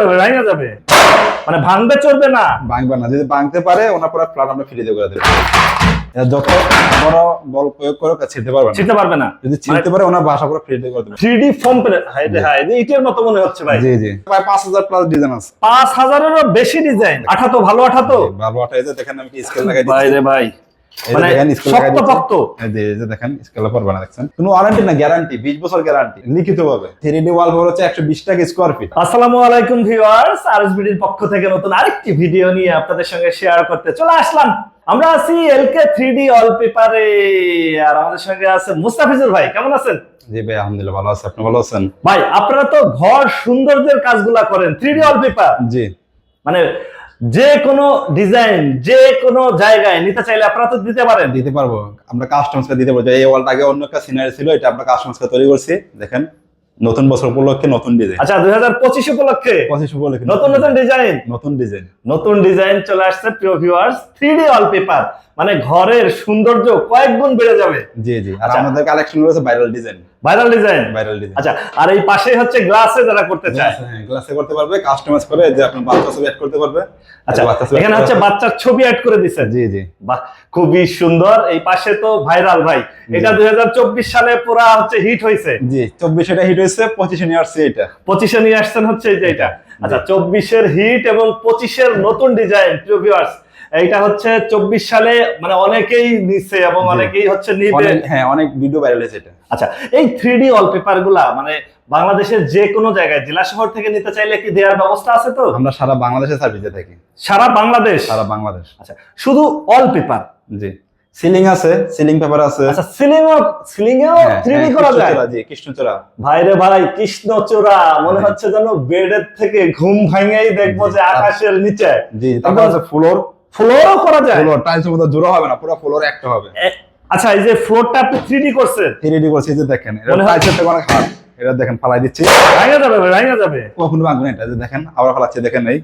যাবে ভাঙা যাবে। মানে ভাঙবে চলবে না। ভাঙবে না যদি ভাঙতে পারে ওনার পরে ফ্ল্যাট আমরা ফ্রি দিয়ে করে দেবো। এটা যত বড় বল প্রয়োগ করে ছিঁড়তে পারবে না। ছিতে পারবে না। যদি ছিঁড়তে পারে ওনার বাসা পুরো ফ্রি দিয়ে করে দেবো থ্রি ডি ফর্ম মতো মনে হচ্ছে ভাই। জি জি। প্রায় পাঁচ হাজার প্লাস ডিজাইন আছে। পাঁচ হাজারেরও বেশি ডিজাইন আঠা তো ভালো আঠা তো ভালো আটা এই যে দেখেন আমি স্কেল লাগাই ভাই রে ভাই। দেখেন স্কেল লাগাই শক্ত দিচ্ছি পক্ত এই যে এই যে দেখেন স্কেল পারবে না দেখছেন। কোনো ওয়ারেন্টি না গ্যারান্টি 20 বছর গ্যারান্টি লিখিত ভাবে 3D ওয়াল হচ্ছে 120 টাকা স্কয়ার ফিট আসসালামু আলাইকুম ভিউয়ার্স আরএসবিডির পক্ষ থেকে নতুন আরেকটি ভিডিও নিয়ে আপনাদের সঙ্গে শেয়ার করতে চলে আসলাম। আমরা আছি এলকে আর আমাদের সঙ্গে আছে মুস্তাফিজুর ভাই কেমন আছেন? জি ভাই আলহামদুলিল্লাহ ভালো আছে আপনি ভালো আছেন? ভাই আপনারা তো ঘর সৌন্দর্যের কাজগুলা করেন থ্রি ডি অল পেপার জি। মানে যে কোনো ডিজাইন যে কোনো জায়গায় নিতে চাইলে আপনারা তো দিতে পারেন। দিতে পারব। আমরা কাস্টমার্সকে দিতে পারব। এই ওয়ালটা আগে অন্য একটা সিনারি ছিল এটা আমরা কাস্টমার্সকে তৈরি করছি। দেখেন নতুন বছর উপলক্ষে নতুন ডিজাইন আচ্ছা দুই হাজার পঁচিশ উপলক্ষে? পঁচিশ উপলক্ষে নতুন নতুন ডিজাইন নতুন ডিজাইন নতুন ডিজাইন চলে আসছে প্রিয় viewers three D wallpaper মানে ঘরের সৌন্দর্য কয়েক গুণ বেড়ে যাবে। জি জি। আর আচ্ছা। আমাদের কালেকশন রয়েছে viral design viral design viral design আচ্ছা আর এই পাশেই হচ্ছে গ্লাসে যারা করতে চায়। হ্যাঁ গ্লাসে করতে পারবে কাস্টমাইজ করে যে আপনার বাচ্চা ছবি অ্যাড করতে পারবে। আচ্ছা এখানে হচ্ছে বাচ্চার ছবি অ্যাড করে পারবে। জি জি। বাহ খুবই সুন্দর। এই পাশে তো ভাইরাল ভাই। এটা দুই হাজার চব্বিশ সালে পুরা হচ্ছে হিট হয়েছে জি চব্বিশ এটা হিট হয়েছে পঁচিশে নিয়ে আসছে এটা। পঁচিশে নিয়ে আসছেন হচ্ছে এই যে এটা। আচ্ছা চব্বিশের হিট এবং পঁচিশের নতুন ডিজাইন প্রিয় এইটা হচ্ছে চব্বিশ সালে মানে অনেকেই নিচ্ছে এবং অনেকেই হচ্ছে নিবে। হ্যাঁ অনেক ভিডিও ভাইরাল হয়েছে এটা। আচ্ছা এই থ্রি ডি ওয়ালপেপারগুলা মানে বাংলাদেশের যে কোনো জায়গায় জেলা শহর থেকে নিতে চাইলে কি দেওয়ার ব্যবস্থা আছে তো? আমরা সারা বাংলাদেশে সার্ভিস দিয়ে থাকি। সারা বাংলাদেশ? সারা বাংলাদেশ। আচ্ছা শুধু অল পেপার জি। সিলিং আছে সিলিং পেপার আছে। আচ্ছা সিলিং সিলিং এও হ্যাঁ, থ্রি হ্যাঁ, ডি করা যায়? জি কৃষ্ণচূড়া। ভাই রে ভাই কৃষ্ণচূড়া মনে হচ্ছে যেন বেডের থেকে ঘুম ভাঙেই দেখব যে আকাশের নিচে। জি তারপর আছে ফ্লোর ফ্লোরও করা যায়? ফ্লোর টাইলসের মধ্যে জোড়া হবে না পুরো ফ্লোর একটা হবে। আচ্ছা এই যে ফ্লোরটা আপনি থ্রি ডি করছেন? থ্রি করছে এই যে দেখেন এটা টাইলসের থেকে অনেক হার্ড এটা দেখেন ফালাই দিচ্ছি। ভাঙা যাবে ভাঙা যাবে। কখনো ভাঙবে না এটা যে দেখেন আবার ফালাচ্ছি দেখেন এই।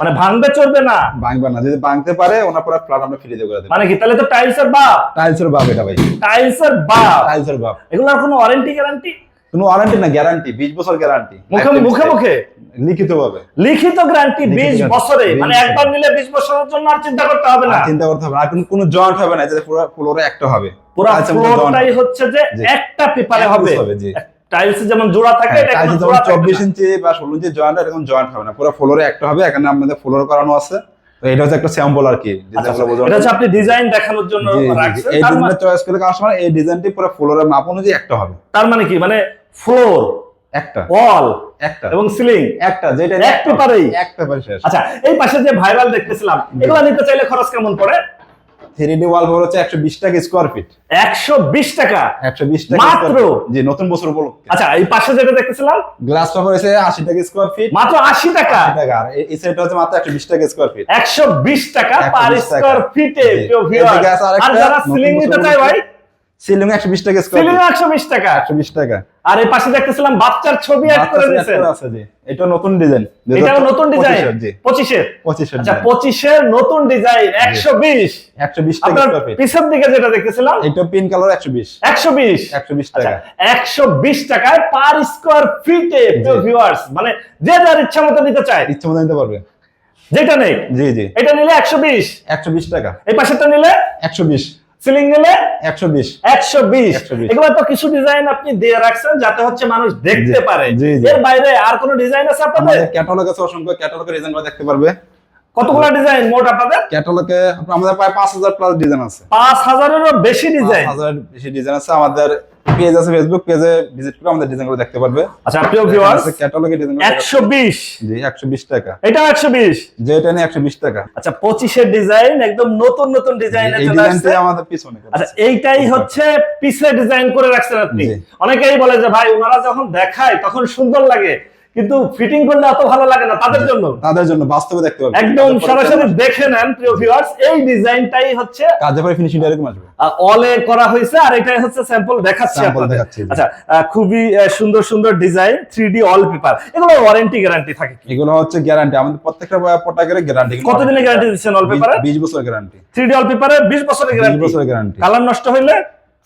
মানে ভাঙবে চলবে না? ভাঙবে না যদি ভাঙতে পারে ওনার পরে ফ্ল্যাট আমরা ফ্রি দিয়ে করে দেবো। মানে কি তাহলে তো টাইলসের বাপ? টাইলসের বাপ এটা ভাই। টাইলসের বাপ? টাইলসের বাপ। এগুলোর কোনো ওয়ারেন্টি গ্যারান্টি কোনো ওয়ারেন্টি না গ্যারান্টি 20 বছর গ্যারান্টি মুখে মুখে মুখে? লিখিত ভাবে লিখিত গ্যারান্টি লিখিত বিশ guarantee, বছরে। মানে একবার নিলে বিশ বছরের জন্য আর চিন্তা করতে হবে না। চিন্তা করতে হবে না। আর কোনো- জয়েন্ট হবে না যে পুরো ফ্লোরে একটা হবে। পুরো ফ্লোরটাই হচ্ছে যে একটা পেপারে হবে। জি। টাইলস যেমন জোড়া থাকে হ্যাঁ, এটা জোড়া থাকবে চব্বিশ না। ইঞ্চি বা ষোলো ইঞ্চি জয়েন্ট এরকম জয়েন্ট হবে না। পুরো ফ্লোরে একটা হবে এখানে আমাদের ফ্লোর করানো আছে। তো এটা হচ্ছে একটা স্যাম্পল আর কি আচ্ছা, ডিজাইনগুলো বোঝানো এটা হচ্ছে আপনি ডিজাইন দেখানোর জন্য। রাখছেন। এই মানে- ডিজাইনটা চয়েস করে কাস্টমার এই ডিজাইনটি পুরো ফ্লোরের মাপ অনুযায়ী একটা হবে। তার মানে কি? মানে ফ্লোর একটা। ওয়াল একটা। এবং সিলিং একটা যেটা এক পেপারেই? এক পেপার শেষ। আচ্ছা এই পাশে যে ভাইরাল দেখতেছিলাম এগুলো নিতে চাইলে খরচ কেমন পড়ে? থ্রি ডি ওয়াল পেপার হচ্ছে একশো বিশ টাকা স্কোয়ার ফিট একশো বিশ টাকা? একশো বিশ টাকা মাত্র? square নতুন বছর উপলক্ষে। আচ্ছা এই পাশে যেটা দেখতেছিলাম? গ্লাস পেপার হচ্ছে আশি টাকা স্কোয়ার ফিট মাত্র আশি টাকা? আশি টাকা। আর এই- এই সেটটা হচ্ছে মাত্র একশো বিশ টাকা স্কোয়ার ফিট একশো বিশ টাকা পার স্কোয়ার ফিটে আর যারা সিলিং নিতে চায় ভাই? সিলিং একশো বিশ টাকা স্কোয়ার সিলিং একশো বিশ টাকা। একশো বিশ টাকা। আর এই পাশে দেখতেছিলাম বাচ্চার ছবি অ্যাড করে বাচ্চা দিয়েছেন। আছে জি। এটা নতুন ডিজাইন এটাও নতুন ডিজাইন জি। পঁচিশের? পঁচিশের আচ্ছা পঁচিশের নতুন ডিজাইন একশো বিশ। একশো বিশ টাকা পিছের দিকে যেটা দেখতেছিলাম? এটা পিন কালার একশো বিশ। একশো বিশ। একশো বিশ আচ্ছা টাকা। একশো বিশ টাকায় পার স্কোয়ার ফিটে ভিউয়ার্স মানে যে যার ইচ্ছা মতো নিতে চায়। ইচ্ছে মতো নিতে পারবে। যেটা নেই। জি জি। এটা নিলে একশো বিশ। একশো বিশ টাকা। এই পাশেরটা নিলে? একশো বিশ। সিলিং নিলে একশো বিশ। একশো বিশ। এগুলো তো কিছু ডিজাইন আপনি দিয়ে রাখছেন যাতে হচ্ছে মানুষ দেখতে পারে। এর বাইরে আর কোন ডিজাইন আছে আপনাদের? ক্যাটালগ আছে অসংখ্য ক্যাটালগের ডিজাইন দেখতে পারবে। কতগুলো ডিজাইন মোট আপনাদের? ক্যাটালগে আমাদের প্রায় পাঁচ হাজার প্লাস ডিজাইন আছে। পাঁচ হাজারেরও বেশি ডিজাইন হাজার বেশি ডিজাইন আছে। আমাদের পেজ আছে ফেসবুক পেজে ভিজিট করে আমাদের ডিজাইনগুলো দেখতে পারবে। আচ্ছা প্রিয় ভিউয়ার্স ক্যাটালগে ডিজাইন একশো বিশ। জি একশো বিশ টাকা। এটাও একশো বিশ? যে এটা নিয়ে একশো বিশ টাকা। আচ্ছা পঁচিশের ডিজাইন একদম নতুন নতুন ডিজাইন এই ডিজাইনটাই আমাদের পিছনে আচ্ছা এইটাই হচ্ছে পিছে ডিজাইন করে রাখছেন আপনি। অনেকেই বলে যে ভাই ওনারা যখন দেখায় তখন সুন্দর লাগে। কিন্তু ফিটিং করলে এত ভালো লাগে না তাদের জন্য। তাদের জন্য বাস্তবে দেখতে পারবে একদম সরাসরি দেখে নেন প্রিয় ভিউয়ার্স এই ডিজাইনটাই হচ্ছে কাজে পরে ফিনিশিং এরকম আসবে। অলে করা হয়েছে আর এটাই হচ্ছে স্যাম্পল দেখাচ্ছি আপনাদের। দেখাচ্ছি, আচ্ছা খুবই সুন্দর সুন্দর design three D wallpaper এগুলো ওয়ারেন্টি গ্যারান্টি থাকে কি? এগুলো হচ্ছে গ্যারান্টি আমাদের প্রত্যেকটা প্রোডাক্টের গ্যারান্টি কতদিনের গ্যারান্টি দিচ্ছেন অল পেপারে বিশ বছর গ্যারান্টি থ্রি ডি অল পেপারে বিশ বছরের বিশ গ্যারান্টি বছরের গ্যারান্টি কালার নষ্ট হইলে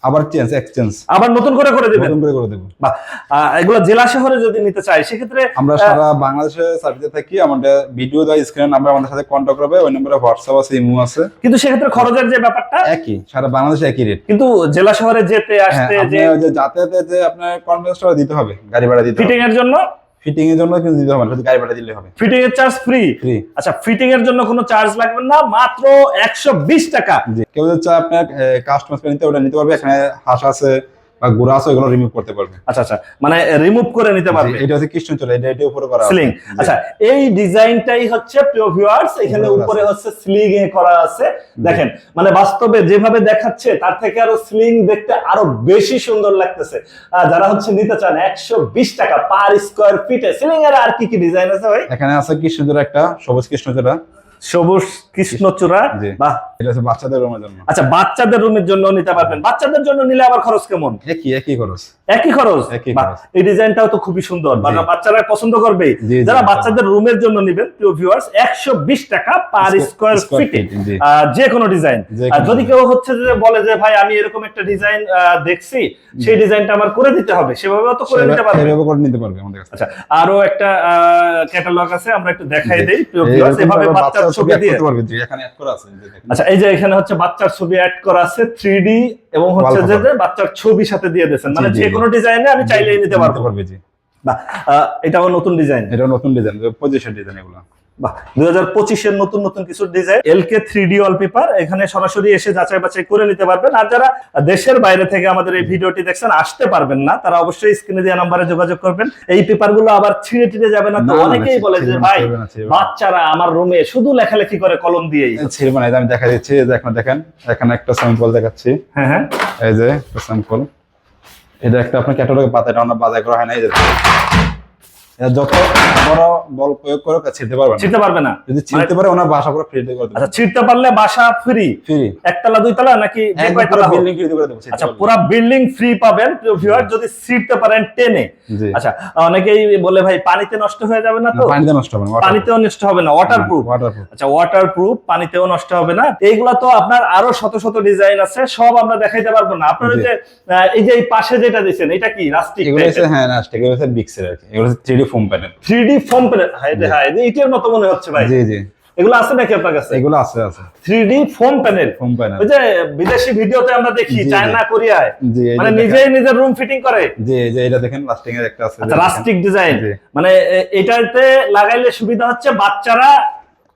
আবার চেঞ্জ এক্সচেঞ্জ আবার নতুন করে করে দিবেন? নতুন করে করে দেবো। এগুলো জেলা শহরে যদি নিতে চাই সেক্ষেত্রে আমরা সারা বাংলাদেশে সার্ভিসে থাকি আমাদের ভিডিও দেওয়া স্ক্রিনের নাম্বার আমাদের সাথে কন্ট্যাক্ট করবে ওই নম্বরে হোয়াটসঅ্যাপ আছে ইমো আছে। কিন্তু সেক্ষেত্রে খরচের যে ব্যাপারটা একই সারা বাংলাদেশে একই রেট কিন্তু জেলা শহরে যেতে হ্যাঁ আসতে যে যে যাতায়াতে যে আপনার কনভেন্সটা দিতে হবে গাড়ি ভাড়া দিতে ফিটিং এর জন্য ফিটিং এর জন্য কিন্তু দিতে হবে না শুধু গাড়ি ভাড়া দিলে হবে। ফিটিং এর চার্জ ফ্রি ফ্রি আচ্ছা ফিটিং এর জন্য কোনো চার্জ লাগবে না মাত্র একশো বিশ টাকা। জি কেউ যদি চায় আপনার কাস্টমার নিতে ওটা নিতে পারবে এখানে হাঁস আছে বা গুড়া আছে ওগুলো রিমুভ করতে পারবে। আচ্ছা আচ্ছা মানে রিমুভ করে নিতে পারবে। এটা হচ্ছে কৃষ্ণচূড়া এটা এটা উপরে করা স্লিং আচ্ছা এই ডিজাইনটাই হচ্ছে প্রিয় ভিউয়ার্স এখানে উপরে হচ্ছে স্লিং এ করা আছে। দেখেন মানে বাস্তবে যেভাবে দেখাচ্ছে তার থেকে আরও স্লিং দেখতে আরও বেশি সুন্দর লাগতেছে। যারা হচ্ছে নিতে চান একশো বিশ টাকা পার স্কোয়ার ফিটে স্লিং এর আর কি কি ডিজাইন আছে ভাই? এখানে আছে কৃষ্ণচূড়া একটা সবুজ কৃষ্ণচূড়া সবুজ কৃষ্ণচূড়া এটা হচ্ছে বাচ্চাদের রুমের জন্য। আচ্ছা বাচ্চাদের রুমের জন্য নিতে পারবেন। বাচ্চাদের জন্য নিলে আবার খরচ কেমন? একই একই খরচ। একই খরচ? একই এই ডিজাইনটাও তো খুবই সুন্দর। বাচ্চারা পছন্দ করবে। যারা বাচ্চাদের রুমের জন্য নেবেন প্রিয় ভিউয়ার্স টাকা পার স্কোয়ার ফিটে যে কোনো ডিজাইন। যদি কেউ হচ্ছে যে বলে যে ভাই আমি এরকম একটা ডিজাইন দেখছি সেই ডিজাইনটা আমার করে দিতে হবে। সেভাবেও তো করে দিতে পারবে সেভাবে করে নিতে পারবে আমাদের কাছে। আচ্ছা আরও একটা ক্যাটালগ আছে আমরা একটু দেখাই। দেই প্রিয় ভিউয়ার্স এভাবে বাচ্চার ছবি add করতে পারবে জি এখানে অ্যাড করা আছে এই যে দেখেন। আচ্ছা এই যে এখানে হচ্ছে বাচ্চার ছবি অ্যাড করা আছে থ্রি এবং হচ্ছে যে বাচ্চার ছবি সাথে দিয়ে দিয়েছেন। মানে যে কোনো ডিজাইনে আমি চাইলেই নিতে পারব। পারবে জি। আহ, এটাও নতুন ডিজাইন এটা নতুন ডিজাইন পজিশন ডিজাইন এগুলো। দুই হাজার পঁচিশের নতুন নতুন কিছু ডিজাইন এলকে থ্রি ডি পেপার এখানে সরাসরি এসে যাচাই বাছাই করে নিতে পারবেন। আর যারা দেশের বাইরে থেকে আমাদের এই ভিডিওটি দেখছেন আসতে পারবেন না তারা অবশ্যই স্ক্রিনে দেওয়া নাম্বারে যোগাযোগ করবেন। এই পেপারগুলো আবার ছিঁড়ে টিড়ে যাবে না তো অনেকেই বলে যে ভাই। বাচ্চারা আমার রুমে শুধু লেখালেখি করে কলম দিয়েই। ছিড়বে না এই যে আমি দেখা দিচ্ছি এখন দেখেন এখানে একটা স্যাম্পল দেখাচ্ছি। হ্যাঁ হ্যাঁ। এই যে স্যাম্পল এটা একটা আপনার ক্যাটালগে পাতা এটা বাজার করা হয় না এই যে যত বড় বল প্রয়োগ করে ছিড়তে পারবে ছিঁড়তে পারবে না। যদি ছিড়তে পারে ওনার বাসা পুরো ফ্রি করে আচ্ছা ছিঁড়তে পারলে বাসা ফ্রি ফ্রি একতলা দুইতলা নাকি যে কয়তলা বিল্ডিং ফ্রি করে দেবো আচ্ছা পুরো বিল্ডিং ফ্রি পাবেন ভিউয়ার যদি ছিঁড়তে পারেন টেনে। আচ্ছা অনেকেই বলে ভাই পানিতে নষ্ট হয়ে যাবে না তো? পানিতে নষ্ট হবে না পানিতেও নষ্ট হবে না ওয়াটারপ্রুফ ওয়াটারপ্রুফ আচ্ছা ওয়াটারপ্রুফ পানিতেও নষ্ট হবে না। এইগুলা তো আপনার আরও শত শত ডিজাইন আছে সব আমরা দেখাইতে পারব না। আপনার যে এই যে এই পাশে যেটা দিচ্ছেন এটা কি রাস্টিক হচ্ছে হ্যাঁ না এগুলো বিক্সের আর কি। এগুলো three D foam panel. Three D foam panel. হ্যাঁ রে হাই ইটের মতো মনে হচ্ছে ভাই। জি জি। এগুলো আছে নাকি আপনার কাছে? এগুলো আছে আছে। Three D foam panel. Foam panel. ওই যে বিদেশি ভিডিওতে আমরা দেখি। চায়না কোরিয়ায়। মানে। নিজেই নিজের রুম ফিটিং করে। জি যে এটা দেখেন লাস্টিং এর একটা আছে। আচ্ছা রাস্টিক ডিজাইন মানে এটাতে লাগাইলে সুবিধা হচ্ছে বাচ্চারা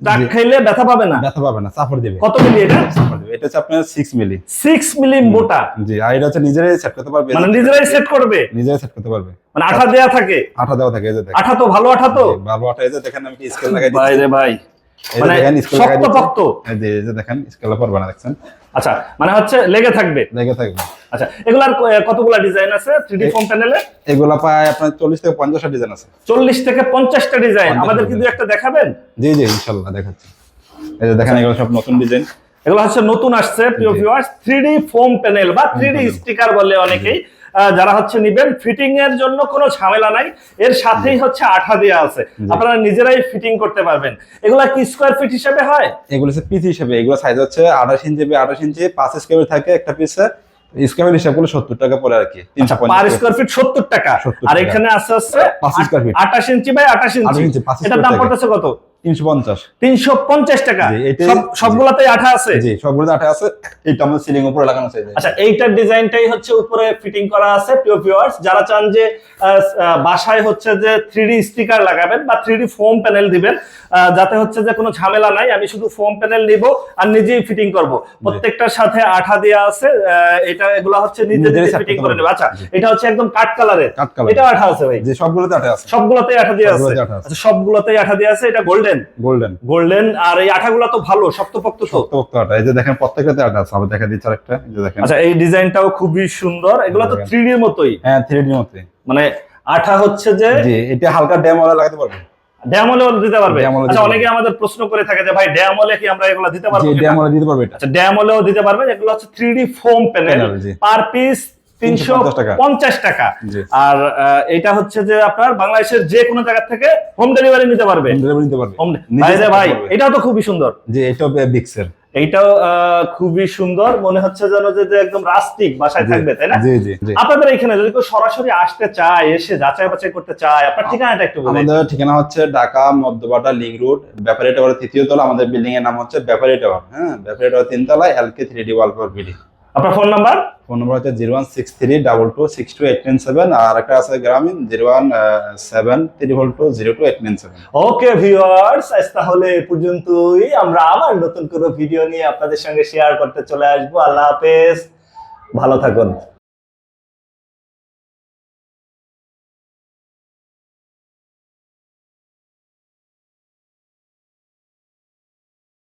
ডাক খাইলে ব্যথা পাবে না? ব্যথা পাবে না সাফর দিবে। কত মিলি এটা? সাফর দিবে। এটা হচ্ছে আপনার 6 মিলি। সিক্স মিলি মোটা? জি আর এটা হচ্ছে নিজেরাই সেট করতে পারবে। মানে নিজেরাই সেট করবে? নিজেরাই সেট করতে পারবে। মানে আঠা দেয়া থাকে? আঠা দেওয়া থাকে এই যে আঠা তো ভালো আঠা তো? ভালো আঠা এই যে দেখেন আমি কি স্কেল লাগাই ভাই রে ভাই। দেখেন স্কেল লাগাই শক্ত দিচ্ছি পক্ত এই যে এই যে দেখেন স্কেল পড়বে না দেখছেন। আচ্ছা মানে হচ্ছে লেগে থাকবে। লেগে থাকবে। আচ্ছা এগুলার কতগুলা ডিজাইন আছে? থ্রি ফোম প্যানেলে এগুলা পায় আপনার 40 থেকে 50 ডিজাইন আছে। চল্লিশ থেকে পঞ্চাশটা ডিজাইন আমাদের একটা দেখাবেন? জি জি ইনশাআল্লাহ দেখাচ্ছি। এই যে দেখেন এগুলো সব নতুন ডিজাইন এগুলো হচ্ছে নতুন আসছে প্রিয়। ভিউয়ার্স ফোম প্যানেল বা থ্রি ডি স্টিকার বলে অনেকেই। যারা হচ্ছে নিবেন ফিটিং এর জন্য কোনো ঝামেলা নাই। এর সাথেই হচ্ছে আঠা দেওয়া আছে। আপনারা নিজেরাই ফিটিং করতে পারবেন। এগুলা কি স্কোয়ার ফিট হিসেবে হয়? এগুলো হচ্ছে পিস হিসেবে। এগুলো সাইজ হচ্ছে আঠাশ ইঞ্চি বাই আঠাশ ইঞ্চি পাঁচ স্কোয়ার থাকে একটা পিসে স্কোয়ার হিসাব করলে সত্তর টাকা পড়ে আর কি পার স্কোয়ার ফিট সত্তর টাকা। আর এখানে square feet। আঠাশ ইঞ্চি বাই আঠাশ 28 ইঞ্চি এটার দাম। পড়তেছে কত? তিনশো পঞ্চাশ। তিনশো পঞ্চাশ টাকা? জি, এটাই- সব সবগুলাতেই আঠা আছে? জি সবগুলো আঠা আছে। এটা আমাদের সিলিং উপরে লাগানো আছে আচ্ছা এইটার ডিজাইনটাই হচ্ছে উপরে ফিটিং করা আছে প্রিয় ভিউয়ার্স যারা চান যে আহ, আহ, বাসায় হচ্ছে যে থ্রি স্টিকার লাগাবেন বা থ্রি ফোম প্যানেল দিবেন যাতে হচ্ছে যে কোনো ঝামেলা নাই আমি শুধু ফোম প্যানেল নিব আর নিজেই ফিটিং করব। প্রত্যেকটার সাথে আঠা দেওয়া আছে এটা এগুলা হচ্ছে নিজে নিজে ফিটিং করে নেবে। আচ্ছা এটা হচ্ছে একদম কাঠ কালারের এটা আঠা আছে ভাই। যে সবগুলোতে আঠা আছে। সবগুলোতেই আঠা দেওয়া আছে। আচ্ছা সবগুলোতেই আঠা দেওয়া আছে এটা গোল্ডেন গোল্ডেন গোল্ডেন গোল্ডেন আর এই আঠাগুলো তো ভালো শক্তপোক্ত তো। শক্ত আঠা। এই যে দেখেন প্রত্যেকটাতে আঠা আছে। আবার দেখা দিচ্ছে আরেকটা। এই যে দেখেন। আচ্ছা এই ডিজাইনটাও খুবই সুন্দর। এগুলো তো দেখেন। থ্রি এর মতোই। হ্যাঁ থ্রি ডি মতে মানে আঠা হচ্ছে যে জি এটা হালকা ড্যাম ওয়ালা লাগাতে পারবে ড্যামলেও দিতে পারবে। আচ্ছা অনেকে আমাদের প্রশ্ন করে থাকে যে ভাই ড্যামলে কি আমরা এগুলো দিতে পারব জি কিনা? ড্যাম দিতে পারবে এটা। আচ্ছা ড্যামলেও দিতে পারবে এগুলো হচ্ছে three D foam panel. Per piece তিনশো টাকা। পঞ্চাশ টাকা। আর এটা হচ্ছে যে আপনার বাংলাদেশের যে কোনো জায়গা থেকে হোম ডেলিভারি নিতে পারবে। নিতে ভাই। এটাও তো খুবই সুন্দর। জি এটাও বিক্সের এইটাও খুবই সুন্দর। মনে হচ্ছে যেন যে যে একদম রাস্টিক বাসায় থাকবে তাই না? আপনাদের এখানে যদি কেউ সরাসরি আসতে চায় এসে যাচাই বাছাই করতে চায় আপনার ঠিকানাটা একটু বলেন। আমাদের ঠিকানা হচ্ছে ঢাকা মধ্যবাটা লিং রোড ব্যাপারী টাওয়ার তৃতীয় তলা। আমাদের বিল্ডিং এর নাম হচ্ছে ব্যাপারী টাওয়ার হ্যাঁ? ব্যাপারী টাওয়ার তিন তলায় L K three D wallpaper building আপনার ফোন নাম্বার ফোন নাম্বার হচ্ছে zero one six three double two six two eight nine seven আর একটা আছে Grameen zero one seven triple two zero two eight nine seven. Okay viewers আজ তাহলে এ পর্যন্তই। আমরা আবার নতুন কোনো ভিডিও নিয়ে আপনাদের সঙ্গে শেয়ার করতে চলে আসব। আল্লাহ হাফেজ। ভালো থাকুন।